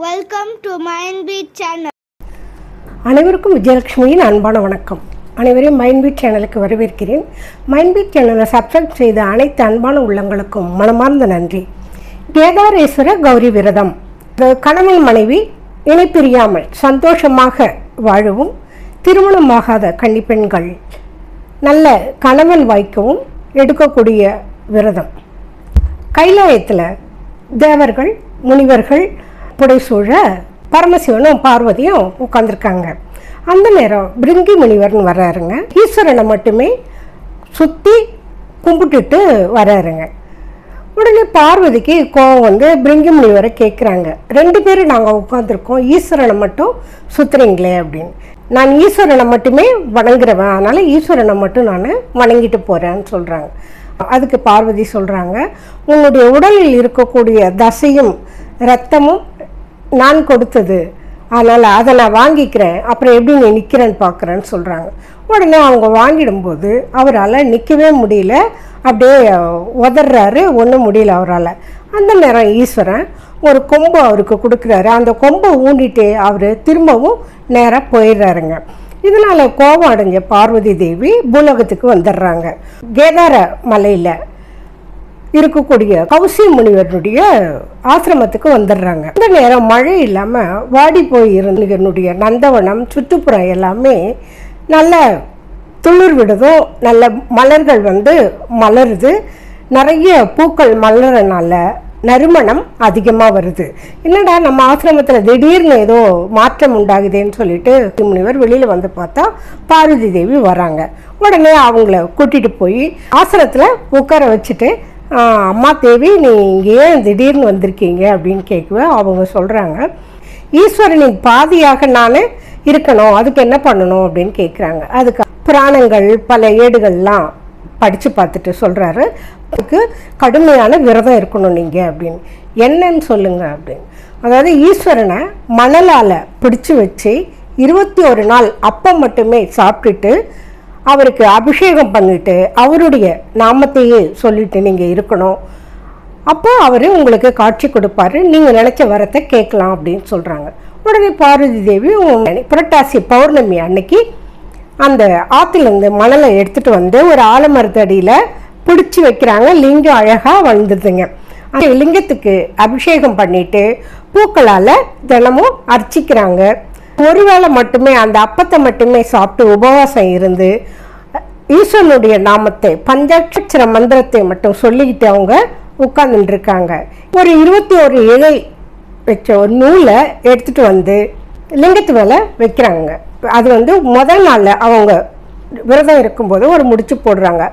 Welcome to Mind Beat channel அனைவருக்கும் விஜயலட்சுமியின் அன்பான வணக்கம். அனைவரையும் மைண்ட்பீட் சேனலுக்கு வரவேற்கிறேன். மைண்ட் பீட் சேனலை சப்ஸ்கிரைப் செய்த அனைத்து அன்பான உள்ளங்களுக்கும் மனமார்ந்த நன்றி. கேதாரேஸ்வர கௌரி விரதம். கணவன் மனைவி இணைப்பிரியாமல் சந்தோஷமாக வாழவும் திருமணமாகாத கன்னிப்பெண்கள் நல்ல கணவன் வாய்க்கவும் எடுக்கக்கூடிய விரதம். கைலாயத்தில் தேவர்கள் முனிவர்கள் புடைசூழ பரமசிவனும் பார்வதியும் உட்காந்துருக்காங்க அந்த நேரம் பிரிங்கி முனிவர்னு வர்றாருங்க. ஈஸ்வரனை மட்டுமே சுற்றி கும்பிட்டுட்டு வர்றாருங்க. உடனே பார்வதிக்கு கோவம் வந்து பிரிங்கி முனிவரை கேட்குறாங்க ரெண்டு பேரும் நாங்கள் உட்காந்துருக்கோம் ஈஸ்வரனை மட்டும் சுற்றுறீங்களே அப்படின்னு. நான் ஈஸ்வரனை மட்டுமே வணங்குறவன். அதனால் ஈஸ்வரனை மட்டும் நான் வணங்கிட்டு போகிறேன்னு சொல்கிறாங்க அதுக்கு பார்வதி சொல்கிறாங்க உன்னுடைய உடலில் இருக்கக்கூடிய தசையும் இரத்தமும் நான் கொடுத்தது. அதனால் அதை நான் வாங்கிக்கிறேன். அப்புறம் எப்படி நீ நிற்கிறேன்னு பார்க்குறேன்னு சொல்கிறாங்க உடனே அவங்க வாங்கிடும்போது அவரால் நிற்கவே முடியல. அப்படியே உதறாரு ஒன்றும் முடியல அவரால். அந்த நேரம் ஈஸ்வரன் ஒரு கொம்பு அவருக்கு கொடுக்குறாரு. அந்த கொம்பை ஊண்டிட்டு அவர் திரும்பவும் நேராக போயிடுறாருங்க. இதனால் கோபம் அடைஞ்ச பார்வதி தேவி பூலோகத்துக்கு வந்துடுறாங்க. கேதார மலையில் இருக்கக்கூடிய கௌசி முனிவருடைய ஆசிரமத்துக்கு வந்துடுறாங்க. இந்த நேரம் மழை இல்லாமல் வாடி போய் இருந்தனுடைய நந்தவனம் சுற்றுப்புறம் எல்லாமே நல்ல துளிர் விடுதும் நல்ல மலர்கள் வந்து மலருது. நிறைய பூக்கள் மலரனால நறுமணம் அதிகமாக வருது. என்னடா நம்ம ஆசிரமத்தில் திடீர்னு ஏதோ மாற்றம் உண்டாகுதேன்னு சொல்லிட்டு முனிவர் வெளியில் வந்து பார்த்தா பார்வதி தேவி வராங்க. உடனே அவங்கள கூட்டிகிட்டு போய் ஆசிரமத்தில் உட்கார வச்சுட்டு அம்மா தேவி நீ இங்கே ஏன் திடீர்னு வந்திருக்கீங்க? அப்படின்னு கேட்குவேன். அவங்க சொல்கிறாங்க ஈஸ்வரனின் பாதியாக நான் இருக்கணும். அதுக்கு என்ன பண்ணணும்? அப்படின்னு கேட்குறாங்க. அதுக்கு புராணங்கள் பல ஏடுகள்லாம் படித்து பார்த்துட்டு சொல்கிறாரு அதுக்கு கடுமையான விரதம் இருக்கணும் நீங்கள் அப்படின்னு. என்னன்னு சொல்லுங்கள் அப்படின்னு. அதாவது ஈஸ்வரனை மணலால் பிடிச்சு வச்சு இருபத்தி ஒரு நாள் அப்பம் மட்டுமே சாப்பிட்டுட்டு அவருக்கு அபிஷேகம் பண்ணிட்டு அவருடைய நாமத்தையே சொல்லிட்டு நீங்கள் இருக்கணும். அப்போ அவர் உங்களுக்கு காட்சி கொடுப்பாரு. நீங்கள் நினச்ச வரத்தை கேட்கலாம் அப்படின்னு சொல்கிறாங்க உடனே பார்வதி தேவி புரட்டாசி பௌர்ணமி அன்னைக்கு அந்த ஆற்றுலேருந்து மணலை எடுத்துகிட்டு வந்து ஒரு ஆலமரத்தடியில் பிடிச்சி வைக்கிறாங்க. லிங்கம் அழகாக வளர்ந்துருதுங்க. அந்த லிங்கத்துக்கு அபிஷேகம் பண்ணிட்டு பூக்களால் தினமும் அர்ச்சிக்கிறாங்க. ஒரு வேளை மட்டுமே அந்த அப்பத்தை மட்டுமே சாப்பிட்டு உபவாசம் இருந்து ஈஸ்வரனுடைய நாமத்தை பஞ்சாட்சர மந்திரத்தை மட்டும் சொல்லிக்கிட்டு அவங்க உட்கார்ந்துட்டு இருக்காங்க ஒரு இருபத்தி ஒரு இழை வச்ச ஒரு நூலை எடுத்துட்டு வந்து லிங்கத்து மேலே வைக்கிறாங்க. அது வந்து முதல் நாளில் அவங்க விரதம் இருக்கும்போது ஒரு முடிச்சு போடுறாங்க.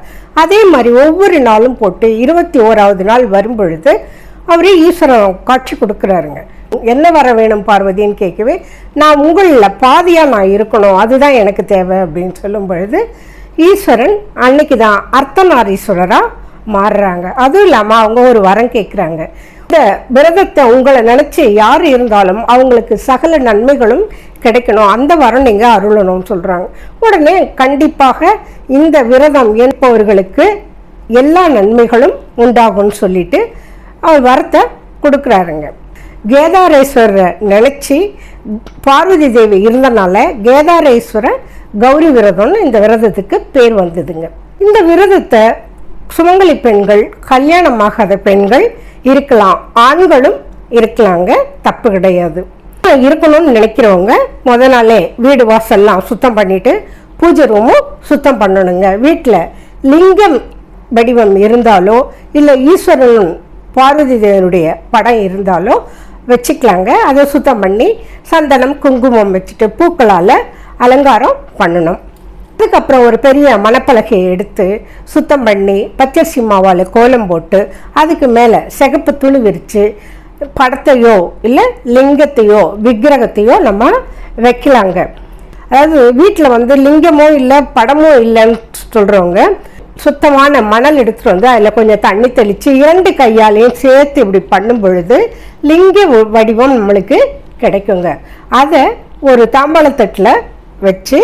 அதே மாதிரி ஒவ்வொரு நாளும் போட்டு இருபத்தி ஓராவது நாள் வரும் பொழுது அவரே ஈஸ்வரன் காட்சி கொடுக்குறாருங்க. என்ன வர வேணும் பார்வதின்னு கேட்கவே நான் உங்களில் பாதியாக நான் இருக்கணும் அதுதான் எனக்கு தேவை அப்படின்னு சொல்லும் பொழுது ஈஸ்வரன் அன்னைக்கு தான் அர்த்தநாரீஸ்வரராக மாறுறாங்க. அதுவும் இல்லாமல் அவங்க ஒரு வரம் கேட்குறாங்க. இந்த விரதத்தை உங்களை நினச்சி யார் இருந்தாலும் அவங்களுக்கு சகல நன்மைகளும் கிடைக்கணும். அந்த வரம் நீங்கள் அருளணும்னு சொல்கிறாங்க உடனே கண்டிப்பாக இந்த விரதம் என்பவர்களுக்கு எல்லா நன்மைகளும் உண்டாகும்னு சொல்லிட்டு அவர் வரத்தை கொடுக்குறாருங்க. கேதாரேஸ்வரரை நினச்சி பார்வதி தேவி இருந்தனால கேதாரேஸ்வர கௌரி விரதம்னு இந்த விரதத்துக்கு பேர் வந்ததுங்க. இந்த விரதத்தை சுமங்கலி பெண்கள் கல்யாணமாகாத பெண்கள் இருக்கலாம். ஆண்களும் இருக்கலாங்க. தப்பு கிடையாது. இருக்கணும்னு நினைக்கிறவங்க முத நாளே வீடு வாசல்லாம் சுத்தம் பண்ணிட்டு பூஜை ரூமும் சுத்தம் பண்ணணுங்க. வீட்டில் லிங்கம் வடிவம் இருந்தாலோ இல்லை ஈஸ்வரன் பார்வதி தேவனுடைய படம் இருந்தாலும் வச்சுக்கலாங்க. அதை சுத்தம் பண்ணி சந்தனம் குங்குமம் வச்சுட்டு பூக்களால் அலங்காரம் பண்ணணும். அதுக்கப்புறம் ஒரு பெரிய மணப்பலகையை எடுத்து சுத்தம் பண்ணி பச்சரிசி மாவால் கோலம் போட்டு அதுக்கு மேலே சிகப்பு துணி விரித்து படத்தையோ இல்லை லிங்கத்தையோ விக்கிரகத்தையோ நம்ம வைக்கலாங்க. அதாவது வீட்டில் வந்து லிங்கமோ இல்லை படமோ இல்லைன்னு சொல்கிறவங்க சுத்தமான மணல் எடுத்துகிட்டு வந்து அதில் கொஞ்சம் தண்ணி தெளித்து இரண்டு கையாலையும் சேர்த்து இப்படி பண்ணும் பொழுது லிங்க வடிவம் நம்மளுக்கு கிடைக்குங்க. அதை ஒரு தாம்பாளத்தட்டில் வச்சு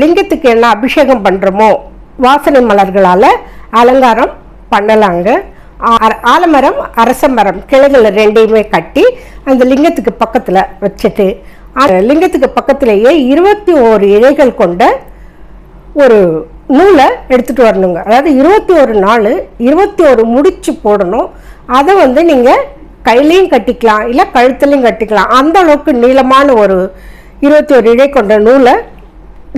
லிங்கத்துக்கு என்ன அபிஷேகம் பண்ணுறோமோ வாசனை மலர்களால் அலங்காரம் பண்ணலாங்க. ஆ- ஆலமரம் அரச மரம் கிளைகளை ரெண்டையுமே கட்டி அந்த லிங்கத்துக்கு பக்கத்தில் வச்சுட்டு லிங்கத்துக்கு பக்கத்திலேயே இருபத்தி ஓரு இழைகள் கொண்ட ஒரு நூலை எடுத்துகிட்டு வரணுங்க. அதாவது இருபத்தி ஒரு நாள் இருபத்தி ஒரு முடிச்சு போடணும். அதை வந்து நீங்கள் கையிலையும் கட்டிக்கலாம் இல்லை கழுத்துலையும் கட்டிக்கலாம். அந்த அளவுக்கு நீளமான ஒரு இருபத்தி ஒரு இழை கொண்ட நூலை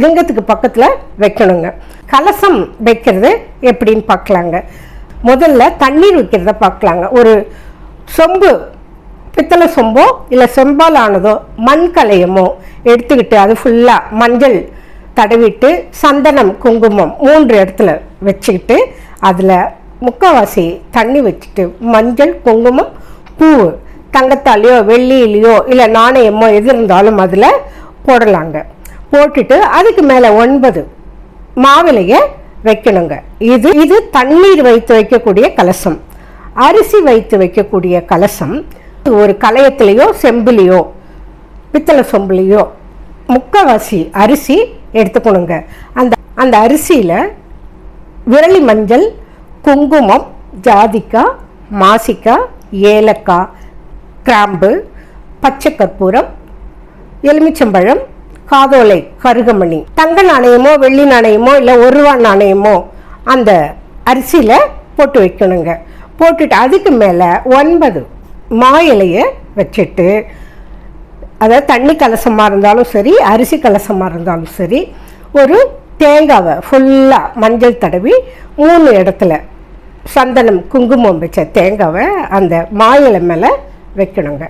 லிங்கத்துக்கு பக்கத்தில் வைக்கணுங்க. கலசம் வைக்கிறது எப்படின்னு பார்க்கலாங்க. முதல்ல தண்ணீர் வைக்கிறத பார்க்கலாங்க. ஒரு சொம்பு பித்தளை சொம்போ இல்லை செம்பால் ஆனதோ மண் கலையமோ எடுத்துக்கிட்டு அது ஃபுல்லாக மஞ்சள் தடவிட்டு சந்தனம் குங்குமம் மூன்று இடத்துல வச்சுக்கிட்டு அதில் முக்கால்வாசி தண்ணி வச்சுட்டு மஞ்சள் குங்குமம் பூ தங்கத்தாலேயோ வெள்ளியிலையோ இல்லை நாணயமோ எது இருந்தாலும் அதில் போடலாங்க. போட்டுட்டு அதுக்கு மேலே ஒன்பது மாவிலையை வைக்கணுங்க. இது இது தண்ணீர் வைத்து வைக்கக்கூடிய கலசம். அரிசி வைத்து வைக்கக்கூடிய கலசம். ஒரு கலயத்திலேயோ செம்பிலையோ பித்தளை சொம்புலையோ முக்கால்வாசி அரிசி எடுத்துக்கணுங்க. அந்த அந்த அரிசியில் விரலி மஞ்சள் குங்குமம் ஜாதிக்காய் மாசிக்காய் ஏலக்காய் கிராம்பு பச்சை கற்பூரம் எலுமிச்சம்பழம் காதோலை கருகமணி. தங்க நாணயமோ வெள்ளி நாணயமோ இல்லை ஒரு ரூபா நாணயமோ அந்த அரிசியில் போட்டு வைக்கணுங்க. போட்டுட்டு அதுக்கு மேலே ஒன்பது மா இலையை வச்சுட்டு அதாவது தண்ணி கலசமாக இருந்தாலும் சரி அரிசி கலசமாக இருந்தாலும் சரி ஒரு தேங்காவை ஃபுல்லாக மஞ்சள் தடவி மூணு இடத்துல சந்தனம் குங்குமம் வச்ச தேங்காவை அந்த மாயில மேலே வைக்கணுங்க.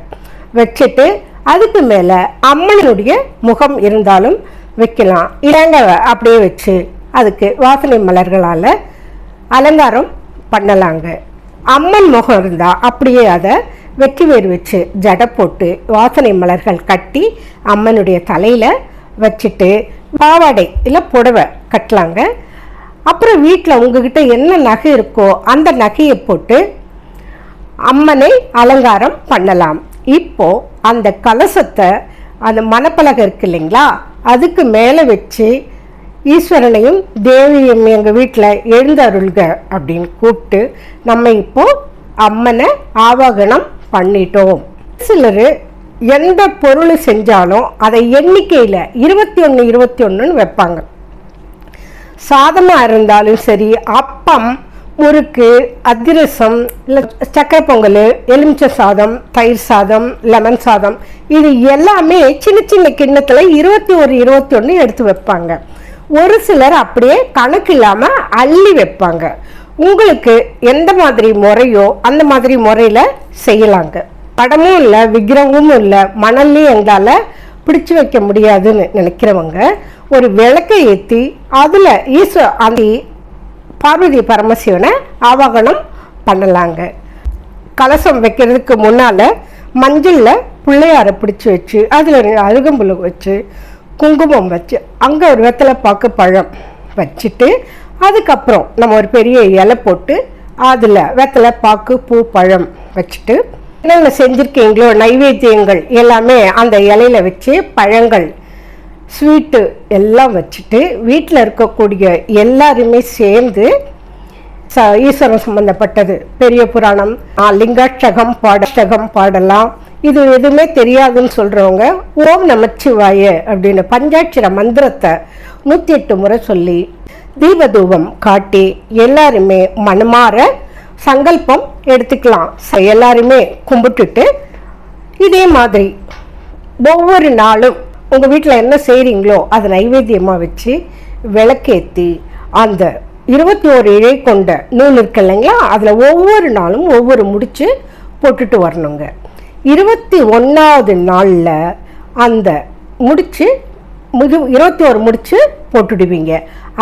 வச்சுட்டு அதுக்கு மேலே அம்மனுடைய முகம் இருந்தாலும் வைக்கலாம். தேங்காவை அப்படியே வச்சு அதுக்கு வாசனை மலர்களால் அலங்காரம் பண்ணலாங்க. அம்மன் முகம் இருந்தால் அப்படியே அதை வெற்றி வேர் வச்சு ஜடை போட்டு வாசனை மலர்கள் கட்டி அம்மனுடைய தலையில் வச்சுட்டு பாவாடை இல்லை புடவை கட்டலாங்க. அப்புறம் வீட்டில் உங்ககிட்ட என்ன நகை இருக்கோ அந்த நகையை போட்டு அம்மனை அலங்காரம் பண்ணலாம். இப்போ அந்த கலசத்தை அந்த மணப்பலகை இருக்கு இல்லைங்களா? அதுக்கு மேலே வச்சு ஈஸ்வரனையும் தேவியும் எங்கள் வீட்டில் எழுந்தருள்க அப்படின்னு கூப்பிட்டு நம்ம இப்போ அம்மனை ஆவாகனம் பண்ணிட்டோம். சிலர் எந்த பொருள் செஞ்சாலும் அதை எண்ணிக்கையில் இருபத்தி ஒன்று இருபத்தி ஒன்றுன்னு வைப்பாங்க. சாதமாக இருந்தாலும் சரி அப்பம் முறுக்கு அதிரசம் இல்லை சக்கரை பொங்கல் எலுமிச்சை சாதம் தயிர் சாதம் லெமன் சாதம் இது எல்லாமே சின்ன சின்ன கிண்ணத்தில் இருபத்தி ஒரு இருபத்தி ஒன்று எடுத்து வைப்பாங்க. ஒரு சிலர் அப்படியே கணக்கு இல்லாமல் அள்ளி வைப்பாங்க. உங்களுக்கு எந்த மாதிரி முறையோ அந்த மாதிரி முறையில் செய்யலாங்க. படமும் இல்லை விக்கிரகமும் இல்லை மணல்லையும் எங்களால் பிடிச்சு வைக்க முடியாதுன்னு நினைக்கிறவங்க ஒரு விளக்கை ஏற்றி அதில் ஈஸ்வ அந்த பார்வதி பரமசிவனை ஆவாகனம் பண்ணலாங்க. கலசம் வைக்கிறதுக்கு முன்னால் மஞ்சளில் பிள்ளையாரை பிடிச்சி வச்சு அதில் அருகம்புல் வச்சு குங்குமம் வச்சு அங்கே ஒரு வெத்தலை பாக்கு பழம் வச்சுட்டு அதுக்கப்புறம் நம்ம ஒரு பெரிய இலை போட்டு அதில் வெத்தலை பாக்கு பூ பழம் வச்சுட்டு என்னென்ன செஞ்சுருக்கீங்களோ நைவேத்தியங்கள் எல்லாமே அந்த இலையில வச்சு பழங்கள் ஸ்வீட்டு எல்லாம் வச்சுட்டு வீட்டில் இருக்கக்கூடிய எல்லாருமே சேர்ந்து ச ஈஸ்வரன் சம்மந்தப்பட்டது பெரிய புராணம் ஆ, லிங்காஷ்டகம் பாடஷ்டகம் பாடலாம். இது எதுவுமே தெரியாதுன்னு சொல்கிறவங்க ஓம் நமச்சிவாய அப்படின்னு பஞ்சாட்சர மந்திரத்தை நூற்றி எட்டு முறை சொல்லி தீபதூபம் காட்டி எல்லாருமே மனமாற சங்கல்பம் எடுத்துக்கலாம். ச- எல்லாருமே கும்பிட்டுட்டு இதே மாதிரி ஒவ்வொரு நாளும் உங்கள் வீட்டில் என்ன செய்கிறீங்களோ அதை நைவேத்தியமாக வச்சு விளக்கேற்றி அந்த இருபத்தி ஓரு இழை கொண்ட நூல் இருக்கு இல்லைங்களா? அதில் ஒவ்வொரு நாளும் ஒவ்வொரு முடிச்சு போட்டுட்டு வரணுங்க. இருபத்தி ஒன்றாவது நாளில் அந்த முடிச்சு முது இருபத்தி ஒரு முடிச்சு போட்டுடுவீங்க.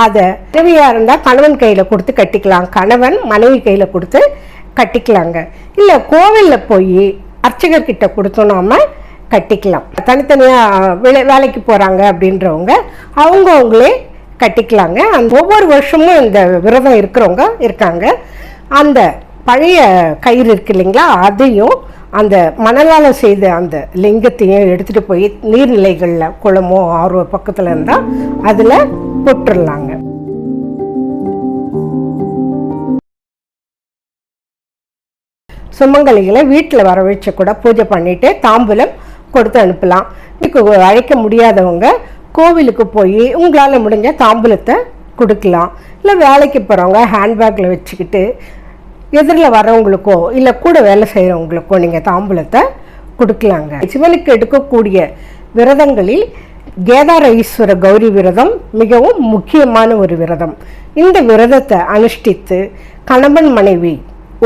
அதை மனைவியாக இருந்தால் கணவன் கையில் கொடுத்து கட்டிக்கலாம். கணவன் மனைவி கையில் கொடுத்து கட்டிக்கலாங்க. இல்லை கோவிலில் போய் அர்ச்சகர்கிட்ட கொடுத்தோம் நாம கட்டிக்கலாம் தனித்தனியாக வேலை வேலைக்கு போகிறாங்க அப்படின்றவங்க அவங்கவுங்களே கட்டிக்கலாங்க. அந்த ஒவ்வொரு வருஷமும் இந்த விரதம் இருக்கிறவங்க இருக்காங்க. அந்த பழைய கயிறு இருக்கு இல்லைங்களா அதையும் அந்த மணலால் செய்த அந்த லிங்கத்தையும் எடுத்துகிட்டு போய் நீர்நிலைகளில் குளமோ ஆர்வ பக்கத்தில் இருந்தால் அதில் போட்டுடலாங்க சுமங்கலிகளை வீட்டில் வர வச்சு கூட பூஜை பண்ணிவிட்டு தாம்பூலம் கொடுத்து அனுப்பலாம். அழைக்க முடியாதவங்க கோவிலுக்கு போய் உங்களால் முடிஞ்ச தாம்பூலத்தை கொடுக்கலாம். இல்லை வேலைக்கு போகிறவங்க ஹேண்ட்பேக்கில் வச்சுக்கிட்டு எதிரில் வர்றவங்களுக்கோ இல்லை கூட வேலை செய்கிறவங்களுக்கோ நீங்கள் தாம்பூலத்தை கொடுக்கலாங்க. சிவனுக்கு எடுக்கக்கூடிய விரதங்களில் கேதார ஈஸ்வர கௌரி விரதம் மிகவும் முக்கியமான ஒரு விரதம். இந்த விரதத்தை அனுஷ்டித்து கணவன் மனைவி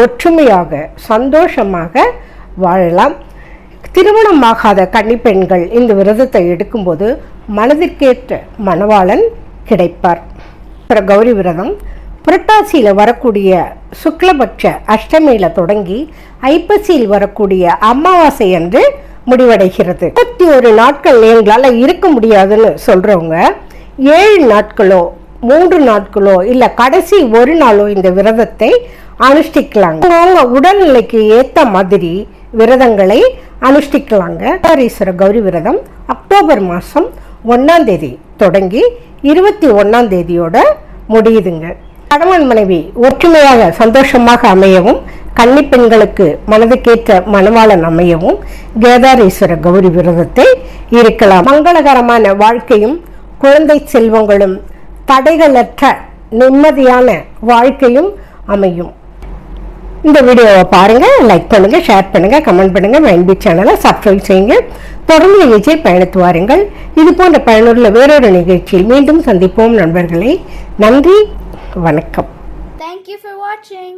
ஒற்றுமையாக சந்தோஷமாக வாழலாம். திருமணமாகாத கன்னிப்பெண்கள் இந்த விரதத்தை எடுக்கும்போது மனதிற்கேற்ற மணவாளன் கிடைப்பார். அப்புறம் கௌரி விரதம் புரட்டாசியில் வரக்கூடிய சுக்லபட்ச அஷ்டமியில் தொடங்கி ஐப்பசியில் வரக்கூடிய அமாவாசை அன்று முடிவடைகிறது. முப்பத்தி ஒரு நாட்கள் எங்களால் இருக்க முடியாதுன்னு சொல்கிறவங்க ஏழு நாட்களோ மூன்று நாட்களோ இல்லை கடைசி ஒரு நாளோ இந்த விரதத்தை அனுஷ்டிக்கலாங்க. அவங்க உடல்நிலைக்கு ஏற்ற மாதிரி விரதங்களை அனுஷ்டிக்கலாங்க. ஈஸ்வர கௌரி விரதம் அக்டோபர் மாதம் ஒன்றாம் தேதி தொடங்கி இருபத்தி ஒன்றாம் தேதியோட முடியுதுங்க. கணவன் மனைவி ஒற்றுமையாக சந்தோஷமாக அமையவும் கன்னி பெண்களுக்கு மனதுக்கேற்ற மணவாளன் அமையவும் கேதாரீஸ்வர கௌரி விரதத்தை இருக்கலாம். மங்களகரமான வாழ்க்கையும் குழந்தை செல்வங்களும் தடைகளற்ற நிம்மதியான வாழ்க்கையும் அமையும். இந்த வீடியோவை பாருங்கள் லைக் பண்ணுங்கள் ஷேர் பண்ணுங்கள் கமெண்ட் பண்ணுங்கள் மைன்பி சேனலை சப்ஸ்கிரைப் செய்யுங்க. தொடர்ந்து விஜய் பயணித்து வாருங்கள். இது போன்ற பயனுள்ள வேறொரு நிகழ்ச்சியில் மீண்டும் சந்திப்போம் நண்பர்களே. நன்றி. வணக்கம் Thank you for watching.